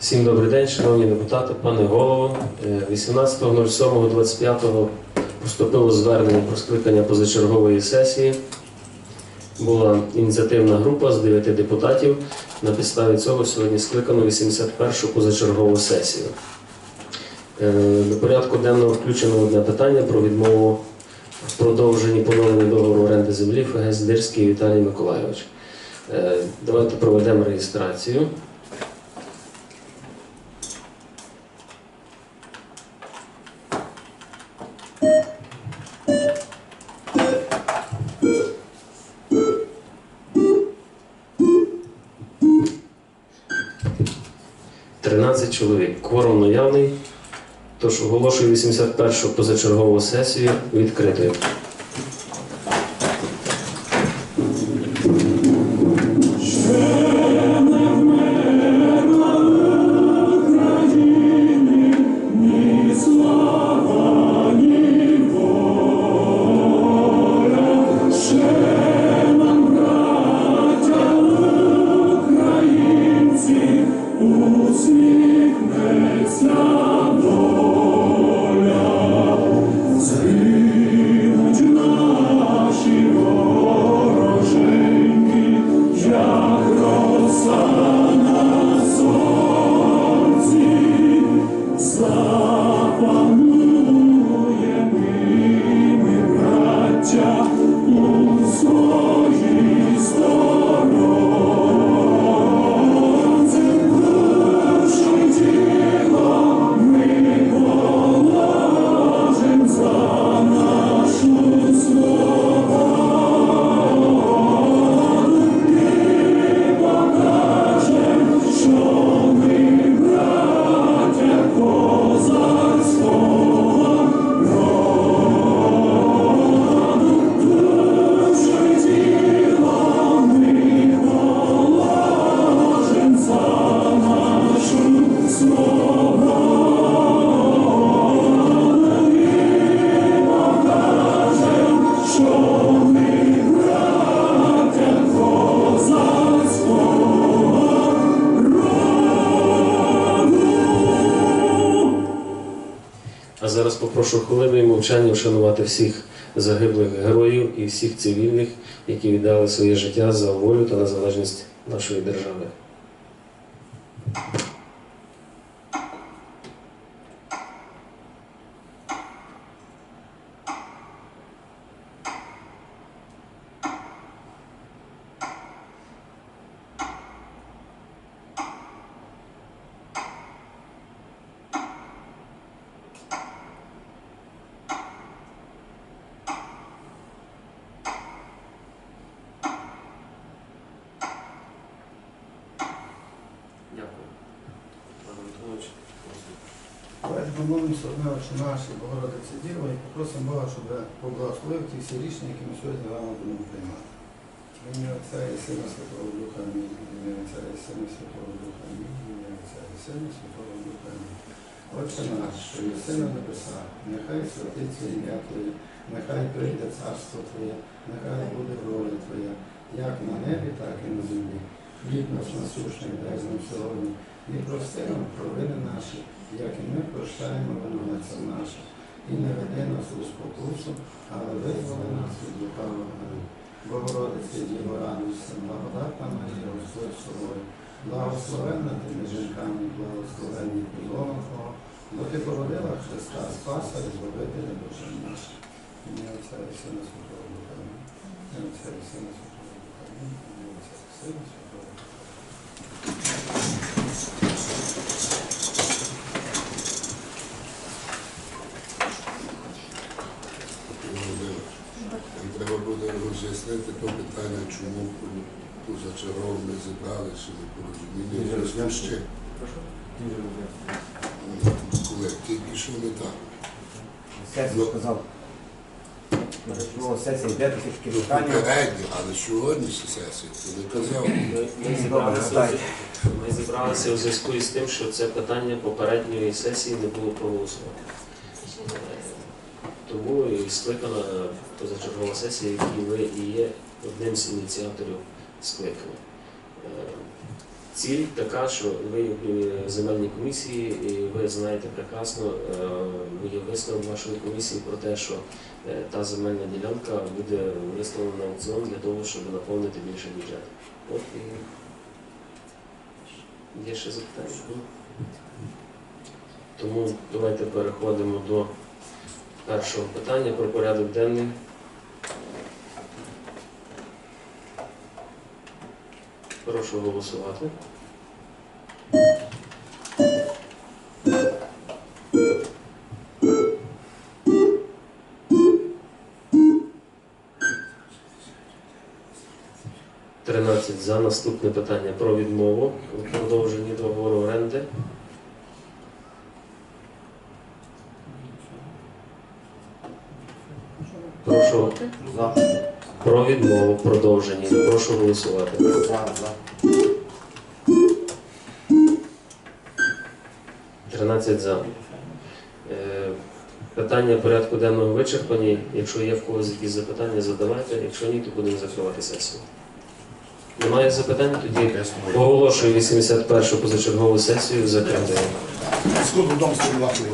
Всім добрий день, шановні депутати, пане голово. Е, 18.07.25 поступило звернення про скликання позачергової сесії. Була ініціативна група з 9 депутатів. На підставі цього сьогодні скликано 81-шу позачергову сесію. Е, До порядку денного включено одне питання про відмову в продовженні поновлення договору оренди землі ФГС Дирський Віталій Миколайович. Е, Давайте проведемо реєстрацію. – 13 чоловік. Кворум наявний. Тож оголошую 81-шу позачергову сесію відкритою. Musik А зараз попрошу хвилиною мовчання вшанувати всіх загиблих героїв і всіх цивільних, які віддали своє життя за волю та незалежність нашої держави. Помолимося одне очі наші, Богородиці Діва, і попросимо Бога, щоб поблагословив ті всі рішення, які ми сьогодні вами будемо приймати. Ім'я Отця і Сина Святого Духа Амінь. Отця і Сина Святого Духа Амінь. Отця і Сина Святого Духа Амінь. Отче наш, що є син на небесах, нехай святиться ім'я Твоє, нехай прийде царство Твоє, нехай буде воля Твоя, як на небі, так і на землі. Хліб наш насущний дай нам сьогодні, і прости нам провини наші, ми прощаємо винуватцям нашим. І не веди нас у спокусу, але визволи нас від лукавого. Амінь. Богородице, Діво, радуйся, благодатна Марія, Господь з тобою, благословенна ти між жінками, благословенний підлога Твого, бо ти породила Христа, Спаса і Збавителя душа наша. Ім'я Отця і Сина Святого Духа. Ім'я Отця і Сина Святого Духа. Ім'я Отця і Сина Святого Духа. Володимир, Нам треба буде роз'яснити то питання, чому позачергово ми зібрали, чи не порозуміння. в зв'язку з чим. Коли тільки що не так. Сесію сказав. Сесія йде, тільки питання. Попередньо, але сьогоднішня сесія, ти не казав. Ми, зібралися, ми зібралися у зв'язку із тим, що це питання попередньої сесії не було проголосовано. Е, Тому і скликана позачергова сесія, якій ви і є одним з ініціаторів скликання. Е, ціль така, що ви в земельній комісії, і ви знаєте прекрасно, е, є висновок вашої комісії про те, що е, та земельна ділянка буде виставлена на аукціон для того, щоб наповнити більше бюджет. От і є ще запитання. Тому давайте переходимо до першого питання про порядок денний. Прошу голосувати. Тринадцять за. Наступне питання про відмову у продовженні договору оренди. Прошу За. про відмову в продовженні. Прошу голосувати. За. За. 13 за. Е, Питання порядку денного вичерпані. Якщо є в когось якісь запитання, задавайте. Якщо ні, то будемо закривати сесію. Немає запитань? Тоді оголошую 81-ю позачергову сесію закритою. Сколько дом стоит